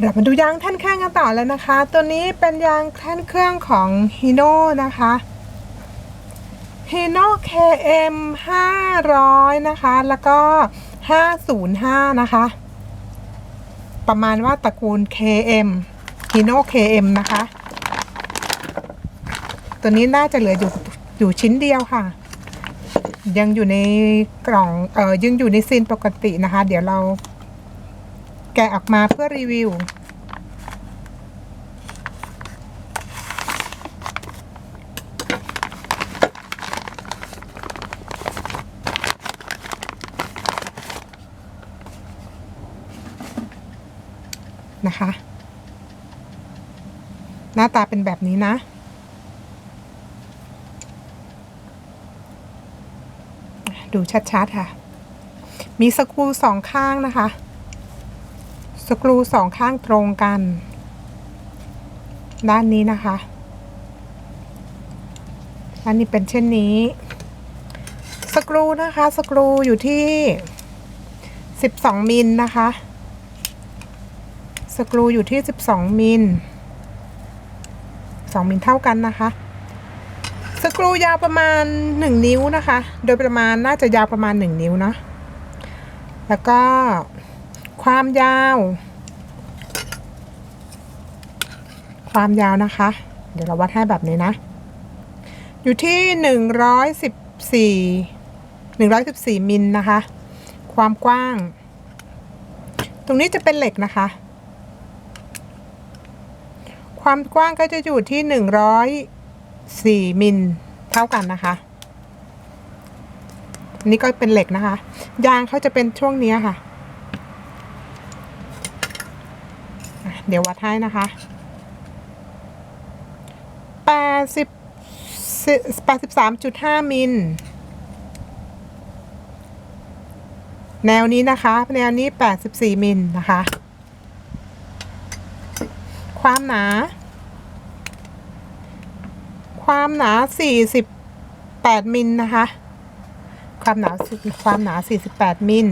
เรามาดูยางแท่นเครื่องกันต่อแล้วนะคะ ตัวนี้เป็นยางแท่นเครื่องของฮีโน่นะคะฮีโน่ KM 500 นะคะ แล้วก็ 505 นะคะ ประมาณว่าตระกูล KM ฮีโน่ KM นะคะ ตัวนี้น่าจะเหลืออยู่อยู่ชิ้นเดียวค่ะ ยังอยู่ในกล่อง เออยังอยู่ในซีนปกตินะคะ เดี๋ยวเรา แกะออกมาเพื่อรีวิว นะคะ หน้าตาเป็นแบบนี้นะดูชัด ๆ ค่ะ มีสกรูสองข้างนะคะ สกรูสองข้างตรงกัน ด้านนี้นะคะด้านนี้เป็นเช่นนี้ สกรูนะคะ สกรูอยู่ที่ 12มิลนะคะ สกรูอยู่ที่ 12มิล2มิลเท่ากันนะคะ สกรูยาวประมาณ 1 นิ้วนะคะ โดยประมาณน่าจะยาวประมาณ 1 นิ้วเนาะแล้วก็ความยาว ความยาวนะคะ เดี๋ยวเราวัดให้แบบนี้นะ อยู่ที่หนึ่งร้อยสิบสี่หนึ่งร้อยสิบสี่มิลนะคะ ความกว้าง ตรงนี้จะเป็นเหล็กนะคะ ความกว้างก็จะอยู่ที่หนึ่งร้อยสี่มิลเท่ากันนะคะนนี้ก็เป็นเหล็กนะคะ ยางเขาจะเป็นช่วงเนี้ยค่ะ เดี๋ยววัดให้นะคะ สิบแปดสิบสามจุดห้ามิล แนวนี้นะคะ แนวนี้แปดสิบสี่มิลนะคะ ความหนา ความหนาสี่สิบแปดมิลนะคะ ความหนาความหนา48มิล